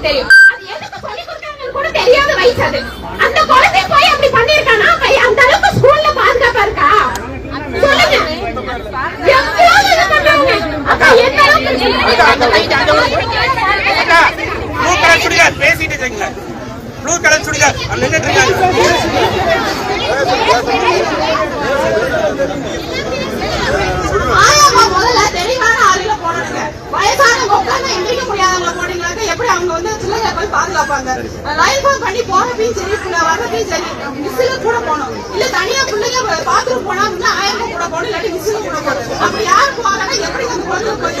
எனக்கு தெரியும் அது எதுக்கு சொல்லி கொடுத்தாங்கன்னு கூட தெரியாத வயசு அது அந்த குழந்தை போய் அப்படி பண்ணிருக்கானா அப்ப அந்த அளவுக்கு ஸ்கூல்ல பாதுகாப்பா இருக்கா சொல்லுங்க பேசிட்டு ப்ளூ கலர் சுடிதார் நின்றுட்டு இருக்காங்க வர்றதே சரி மிஸ்ல கூட போனோம் இல்ல தனியா பிள்ளைங்க பாத்துட்டு போனா ஆயிரம் ரூபாய் கூட போனோம் இல்லாட்டி மிஸ்ல கூட போனோம் அப்ப யாரு போறாங்க எப்படி அந்த குழந்தை போகுது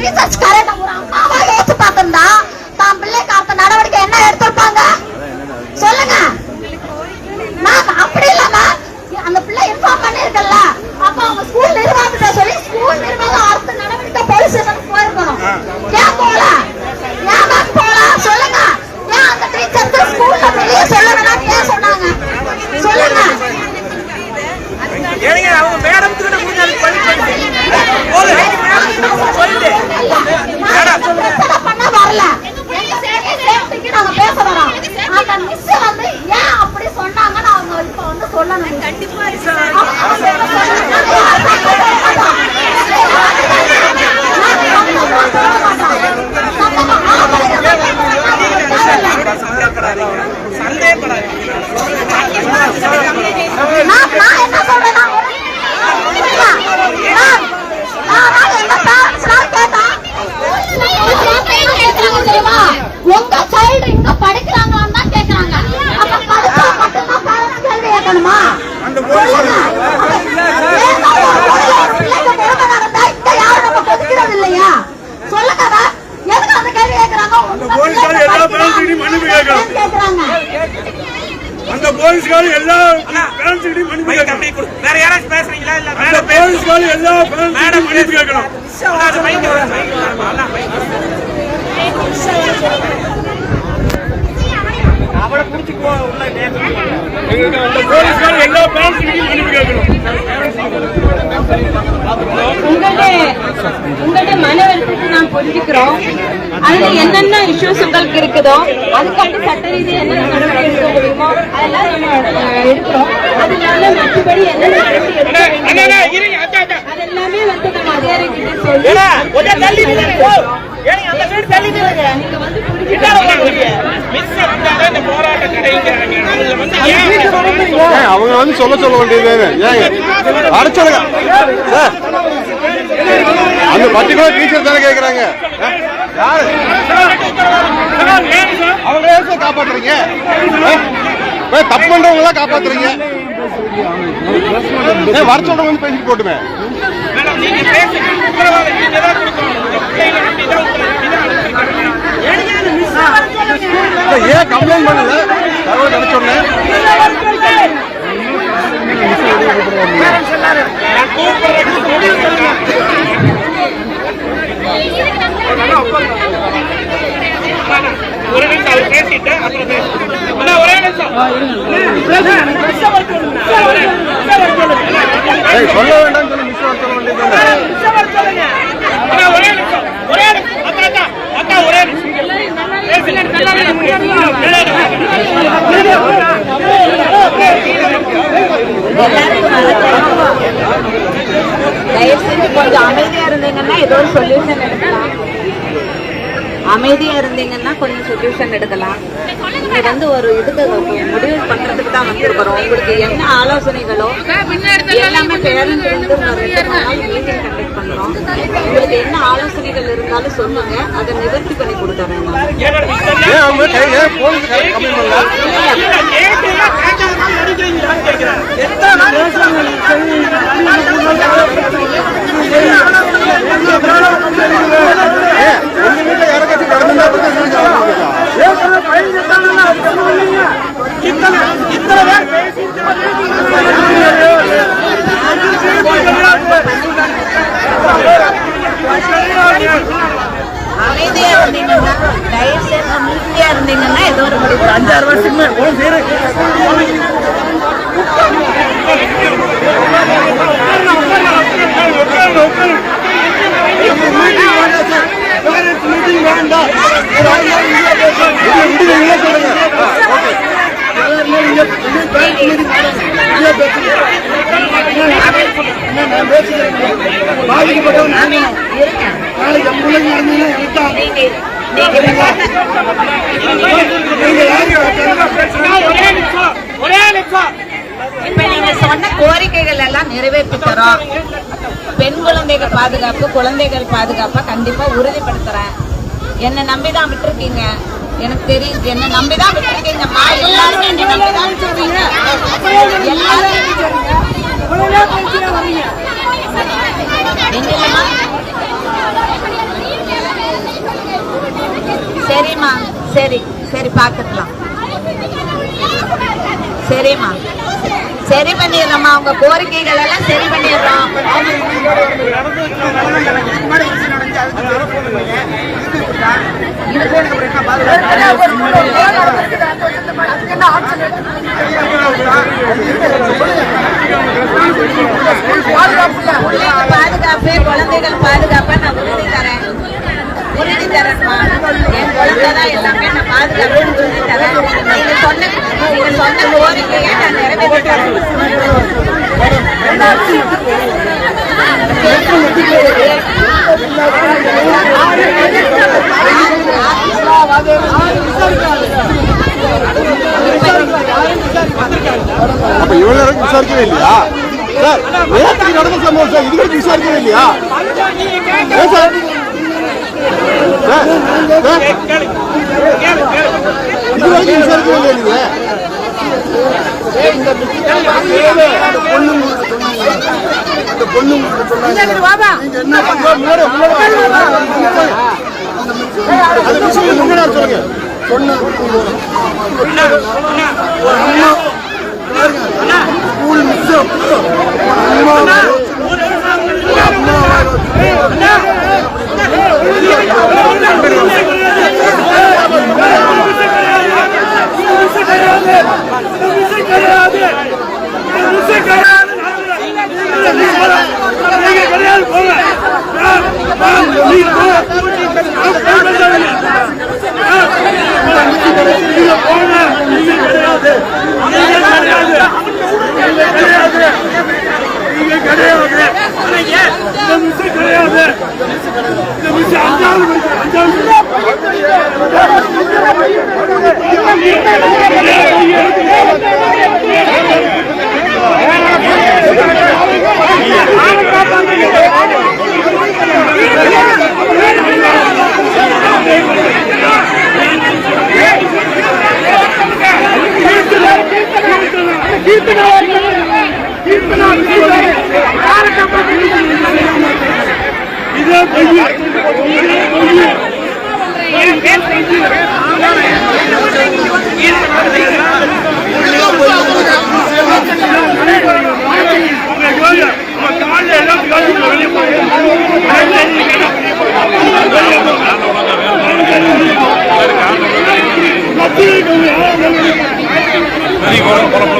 Tem essas caras மேடம் போலீஸ்காரர் எல்லா மன்னிப்பு கேட்கணும் மைக் அந்த போலீஸ்காரர் எல்லா பேரண்ட்ஸ்கிட்டையும் மன்னிப்பு கேட்கணும். உங்களுடைய மன வருத்தத்தை நாம் புரிஞ்சுக்கிறோம் அதுல என்னென்ன இஷ்யூஸ் உங்களுக்கு இருக்குதோ அதுக்காண்டி சட்ட ரீதியா என்ன நடவடிக்கை எடுக்க முடியுமோ அதெல்லாம் நம்ம எடுக்கிறோம். அதனால மற்றபடி என்ன நடவடிக்கை எடுக்க அதெல்லாமே வந்து நம்ம அதிகாரிகிட்ட சொல்லி ஏடா, கொஞ்சம் தள்ளி நில்லுங்க. ஏங்க, அந்த side தள்ளி நில்லுங்க. நீங்க வந்து வாங்க. மிஸ் வந்தாங்க இந்த போராட்ட கடைங்கிறாங்க. அதுல வந்து ஏன் ஏன் அவங்க வந்து சொல்ல சொல்ல வேண்டியது ஏங்க அரைச்சலுங்க சார் அந்த டீச்சர் தானே கேக்குறாங்க? யாரு அவங்க ஏன் சார் காப்பாத்துறீங்க? ஏன் தப்பு பண்றவங்க எல்லாம் காப்பாத்துறீங்க ஏன் வர சொல்றவங்க வந்து பேசிட்டு போட்டுமே நீங்க பேசுங்க. உத்தரவாதம் நீங்க தான் கொடுக்கணும். இந்த பிள்ளைகளை நம்பி தான் உங்களை நம்பி தான் அனுப்பிச்சிருக்காங்க. இல்ல, ஏன் கம்ப்ளைண்ட் பண்ணல தகவல் நினைச்சோன்னே நான் கூப்பிடுறேன், கூப்பிடுறேன். ஒரு நிமிஷம் அவர் பேசிட்டு அப்புறம் பேசுறேன். அண்ணா, ஒரே நிமிஷம். ஏய், சொல்ல வேண்டாம்னு சொல்லி மிஸ் சொல்ல வேண்டியது அண்ணா, ஒரே நிமிஷம். ஒரே நிமிஷம். அக்கா அக்கா அக்கா ஒரே நிமிஷம். பேசுங்க. தயவு செஞ்சு கொஞ்சம் அமைதியா இருந்தீங்கன்னா ஏதோ ஒரு சொல்யூஷன் எடுக்கலாம். அமைதியா இருந்தீங்கன்னா டியூஷன் எடுக்கலாம். இது வந்து ஒரு இதுக்கு முடிவு பண்றதுக்கு தான் வந்துருக்கிறோம். உங்களுக்கு என்ன ஆலோசனைகளோ எல்லாமே பேரண்ட் வந்து ஒரு மீட்டிங் கண்டக்ட் பண்றோம். உங்களுக்கு என்ன ஆலோசனைகள் இருந்தாலும் சொல்லுங்க. அதை நிவர்த்தி பண்ணி கொடுத்துறேன் நான் ஏன் மேடம் இத்தனை நேரம் ஏன் அவங்க கை- ஏன் போலீஸ் கம்ப்ளைண்ட் பண்ணல இல்ல, கேட்டீங்களா, கேட்காதனால நடிக்கிறீங்களான்னு கேட்கிறேன். ஏன் உங்க வீட்டுல யாராச்சும் நடந்தா அப்படி இத்தனை இத்தனை பேர் பேசிட்டு அமைதியா இருந்தீங்கன்னா தயவு செய்து அமைதியா இருந்தீங்கன்னா ஏதோ ஒரு முடிவு அஞ்சாறு ஒரே நிமிஷம் இப்ப நீங்க சொன்ன கோரிக்கைகள் எல்லாம் நிறைவேற்றி தரோம் பெண் குழந்தைகள் பாதுகாப்பு குழந்தைகள் பாதுகாப்பை கண்டிப்பா உறுதிப்படுத்துறேன். என்னை நம்பிதான் விட்டுருக்கீங்க. எனக்கு தெரியும் என்ன நம்பிதான் விட்டுருக்கீங்கம்மா எல்லாரும் என்னை நம்பிதான் விட்டுருக்கீங்க. எல்லாரும் சரிம்மா சரி சரி பார்த்துக்கலாம். சரிம்மா. சரி பண்ணிடுறோம்மா உங்க கோரிக்கைகள் எல்லாம் சரி பண்ணிடுறோம். பாதுகாப்பு குழந்தைகள் பாதுகாப்பை நான் உறுதி தரேன் உறுதி தரேன்மா என் குழந்தை தான் எல்லாமே நான் பாதுகாப்புன்னு உறுதி தரேன் நீங்க சொன்ன நீங்க சொன்ன கோரிக்கையை நான் நிறைவேற்றி அப்ப இவ்வளவு நேரம் விசாரிக்கவே இல்லையா? சார் நடந்த சம்பவம் சார் இது வரைக்கும் விசாரிக்கவே இல்லையா? இது வரைக்கும் விசாரிக்கவே இல்லையா இந்த பொண்ணு சொன்னாங்க ஒரு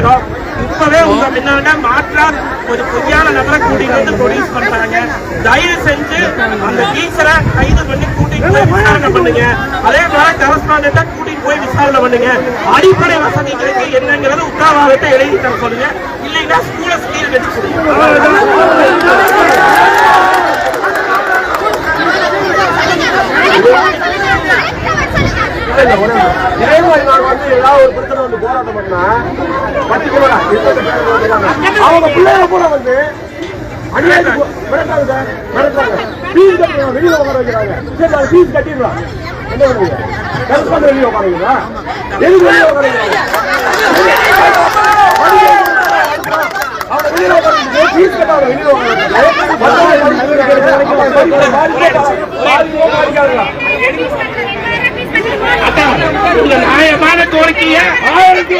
வைக்கிறோம் இப்பவே உங்க முன்னாடி மாற்றா ஒரு பொய்யான நபரை கூட்டிட்டு வந்து ப்ரொடியூஸ் பண்றாங்க. தயவு செஞ்சு அந்த டீச்சரை கைது பண்ணி கூட்டிட்டு போய் விசாரணை பண்ணுங்க. அதே மாதிரி கரஸ்பாண்டா கூட்டிட்டு போய் விசாரணை பண்ணுங்க. அடிப்படை வசதிகளுக்கு என்னங்கிறது உத்தரவாதத்தை எழுதி தர சொல்லுங்க. இல்லைன்னா ஸ்கூலை ஸ்கீல் வச்சு கொடுங்க. இதே மாதிரி நான் வந்து ஏதாவது ஒரு பிரச்சனை வந்து போராட்டம் பண்ணா அவங்க பிள்ளைங்க கூட வந்து அநியாயத்துக்கு மிரட்டாங்க மிரட்டாங்க ஃபீஸ் கட்டுறாங்க வெளியில உட்கார வைக்கிறாங்க சரி ஃபீஸ் கட்டிடலாம் என்ன பண்ணுவீங்க கரஸ்பாண்ட் வெளியே உட்காருங்களா எதுக்கு வெளியே உட்காருங்க அவங்க வெளியில உட்காந்து ஃபீஸ் கட்டாத வெளியில நியாயமான ஆயிரத்தி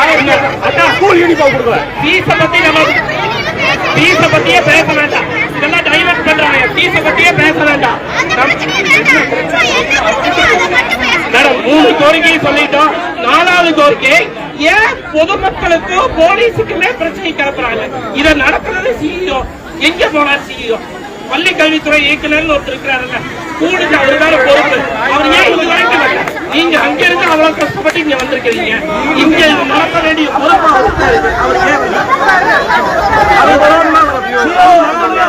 ஸ்கூல் யூனிஃபார்ம் கொடுக்கல. ஃபீஸ பத்தி நம்ம ஃபீஸ பத்தியே பேச வேண்டாம். இதெல்லாம் டைவர்ட் பண்றாங்க. ஃபீஸ பத்தியே பேச வேண்டாம். மேடம் மூணு கோரிக்கையை சொல்லிட்டோம். நாலாவது கோரிக்கை ஏன் பொதுமக்களுக்கும் போலீஸுக்குமே பிரச்சனை கிளப்புறாங்க இதை நடத்துறது சிஇஓ எங்க போனார் சிஇஓ பள்ளி கல்வித்துறை இயக்குனர் ஒருத்தர் இருக்கிறாருல்ல. ஸ்கூலுக்கு அவர் தானே பொறுப்பு. அவர் ஏன் இங்க வரைக்கும் நீங்க அங்க இருந்து அவ்வளவு கஷ்டப்பட்டு இங்க வந்திருக்கிறீங்க. இங்க இது நடத்த வேண்டிய பொறுப்பு அவர் அவர் வரணும்னா CEO வரணும்னா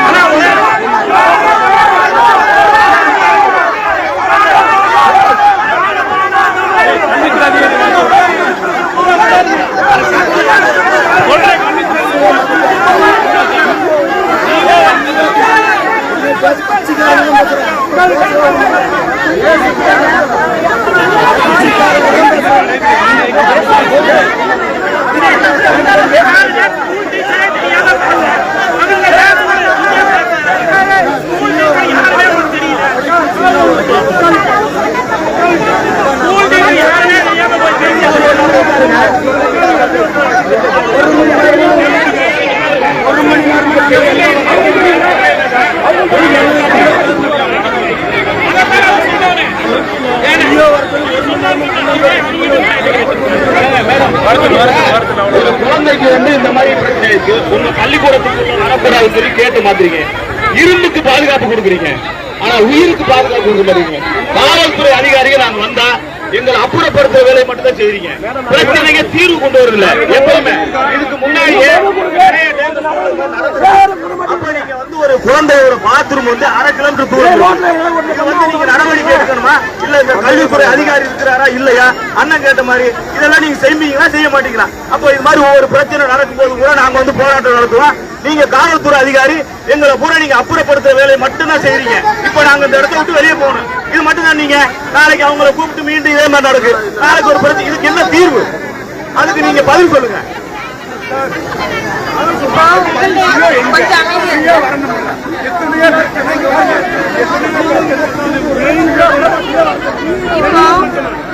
ஆனா ஒரு- அவங்க வந்து இந்த மாதிரி பிரச்சனை இருக்கு உங்க பள்ளிக்கூடத்துக்கு நடப்புறாரு சொல்லி இருந்துக்கு பாதுகாப்பு கொடுக்குறீங்க. ஆனா உயிருக்கு பாதுகாப்பு கொடுக்க மாட்டீங்க. காவல்துறை அதிகாரிகள் நாங்க வந்தா எங்களை அப்புறப்படுத்துற வேலையை மட்டும் தான் செய்றீங்க. பிரச்சனைக்கு தீர்வு கொண்டு வரல எப்பவுமே இதுக்கு முன்னாடியே வந்து ஒரு குழந்தையோட பாத்ரூம் வந்து அரை கிலோமீட்டர் தூரம் வந்து நீங்க நடவடிக்கை எடுக்கணுமா இல்ல இந்த கல்வித்துறை அதிகாரி இருக்கிறாரா? இல்லையா? அண்ணன் கேட்ட மாதிரி இதெல்லாம் நீங்க செய்வீங்களா? செய்ய மாட்டீங்களா? அப்போ இது மாதிரி ஒவ்வொரு பிரச்சனை நடக்கும்போது கூட நாங்க வந்து போராட்டம் நடத்துவோம். நீங்க காவல்துறை அதிகாரி எங்களை பூரா நீங்க அப்புறப்படுத்துற வேலையை மட்டும்தான் செய்றீங்க. இப்ப நாங்க இந்த இடத்த விட்டு வெளியே போகணும். இது மட்டும் தான் நீங்க. நாளைக்கு அவங்கள கூப்பிட்டு மீண்டும் இதே மாதிரி நடக்கு. நாளைக்கு ஒரு பிரச்சனை. இதுக்கு என்ன தீர்வு? அதுக்கு நீங்க பதில் சொல்லுங்க.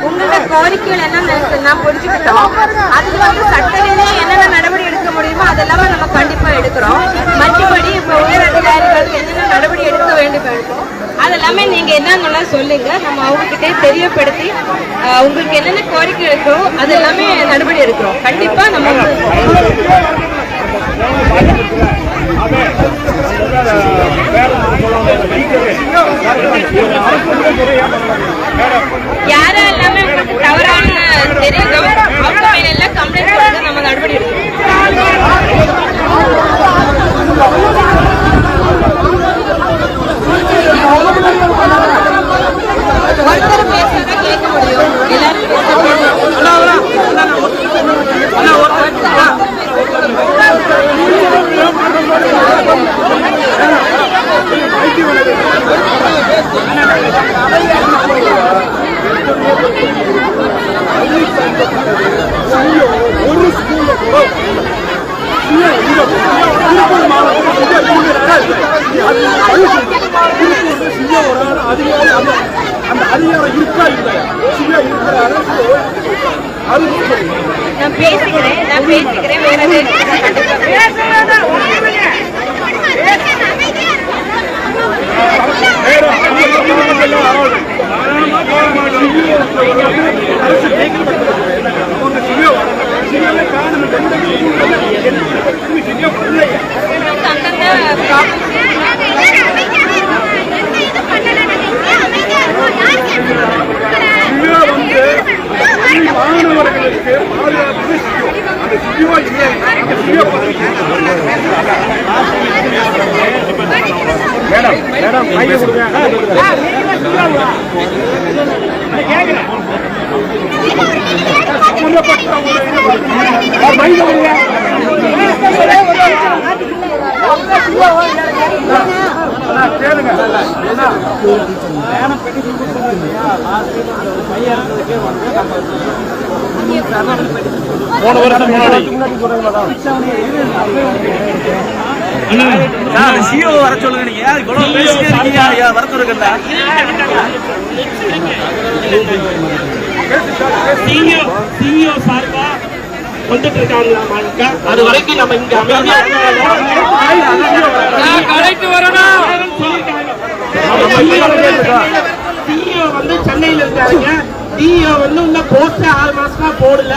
உங்களோட கோரிக்கைகள் என்னென்ன இருக்குன்னா புரிஞ்சுக்கிட்டோம் அதுக்கு வந்து சட்ட ரீதியா என்னென்ன நடவடிக்கை எடுக்க முடியுமோ அதெல்லாம் நம்ம கண்டிப்பா எடுக்கிறோம். மற்றபடி இப்போ உயர் அதிகாரிகளுக்கு என்னென்ன நடவடிக்கை எடுக்க வேண்டும் இருக்கோ அதெல்லாமே நீங்க என்னன்னு சொல்லுங்க. நம்ம அவங்க கிட்டே தெரியப்படுத்தி உங்களுக்கு என்னென்ன கோரிக்கை இருக்கோ அது எல்லாமே நடவடிக்கை எடுக்கிறோம். கண்டிப்பா நம்ம வந்து எல்லாமே தவறான அவங்க மேல எல்லாம் கம்ப்ளைண்ட் கொடுத்து நம்ம நடவடிக்கை ஒருத்தர் கேட்க முடியும் எல்லாரும் பேசுறது ஒரு ஸ்கூல்ல கூட சிஏ இங்க திருப்பூர் மாவட்டத்தில் திருப்பூர் சிஏ ஒரு ஆள் அதிகாரி அந்த அந்த அதிகாரம் இருக்கா இல்லையா சிஏ இருக்கிறாரு அது சொல்லுங்க நான் பேசிக்கிறேன் நான் பேசிக்கிறேன் வேற எதுவும் வேற அந்த மாவட்டத்தில் ஆளு. தாராளமா போராட்டம் சிஏ அரசு அவங்க சிஏ சிஏ காரணம் எந்த சிஏ பண்ணல அந்தந்த ப்ராப்ளம்ஸ் சிஓ வந்து பள்ளி மாணவர்களுக்கு பாதுகாப்பு சிஓ அந்த சிஓ இல்லை அந்த சிஓ மேடம் மேடம் மைய கொடுங்க மைய கொடுங்க கேளுங்க போன வருஷம் முன்னாடி. சிஓ வர சொல்லுங்க நீங்க. இவ்வளவு பேசிட்டே இருக்கீங்க? ஐயா வர சார்பா வந்துட்டு இருக்காங்க அது வரைக்கும் நம்ம இங்க அமைதியா கடைக்கு வரணும். சிஇஓ வந்து சென்னையில இருக்காருங்க. சிஇஓ வந்து இன்னும் போஸ்ட் ஆறு மாசமா போடல.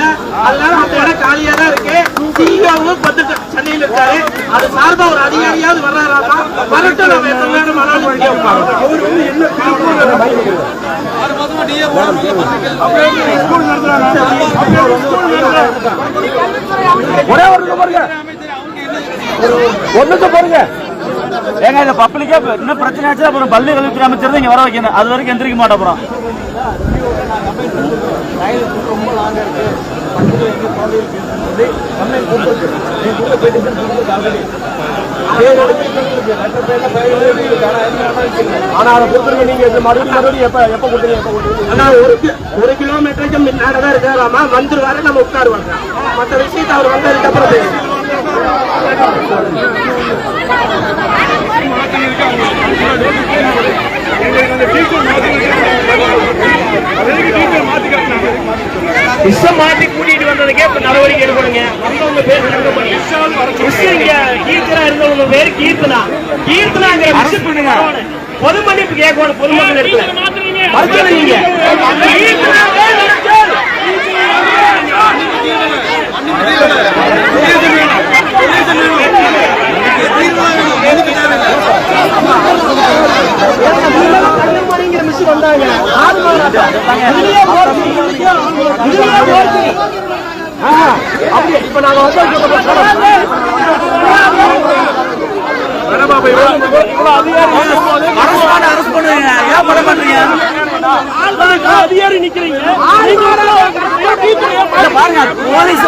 அதனால அந்த இடம் காலியா தான் இருக்கு. சிஇஓவும் வந்து சென்னையில இருக்காரு. அது சார்பா ஒரு அதிகாரியாவது வர்றாராமா? வரட்டும் நம்ம எத்தனை நேரம். அவர் வந்து என்ன ஒரு ஒரே பாருங்க. நிமிஷம் பாருங்க. ஏங்க இந்த பப்ளிக்கே இன்னும் பிரச்சனை ஆச்சு அப்புறம் பள்ளி கல்வித்துறை அமைச்சர் தான் இங்க வர வைக்கணும். அது வரைக்கும் எந்திரிக்க மாட்டோம் அப்புறம் ஆனா அதை நீங்க இந்த மறுபடியும் மறுபடியும் எப்ப எப்ப கொடுத்தீங்க எப்ப கொடுத்தீங்க ஆனா ஒரு கிலோமீட்டருக்கு முன்னாடிதான் இருக்காராமா வந்துருவாரு நம்ம உட்காருவாங்க மற்ற விஷயத்தை அவர் வந்ததுக்கு அப்புறம். விஷம் மாத்தி கூட்டிட்டு வந்ததுக்கே இப்ப நடவடிக்கை எடுக்கணுங்க. வந்தவங்க பேர் விஷம் இங்க கீர்த்தனா இருந்தவங்க பேரு கீர்த்தனா. கீர்த்தனாங்கிற விஷம் பண்ணுங்க. பொது மன்னிப்பு கேட்கணும் பொதுமக்கள் இடத்துல மறுக்கணும் நீங்க. வந்தாங்க அப்படி இப்ப நாங்க வந்து அதிகாரி நிக்கிறீங்க. பாருங்க போலீஸ்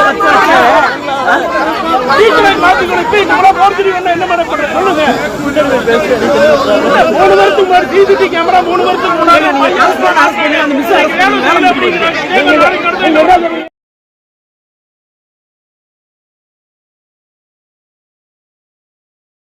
என்ன போறேன் சொல்லுங்க. மூணு வருஷத்துக்கு முன்னாடி சிசிடி கேமரா மூணு வருஷத்துக்கு முன்னாடி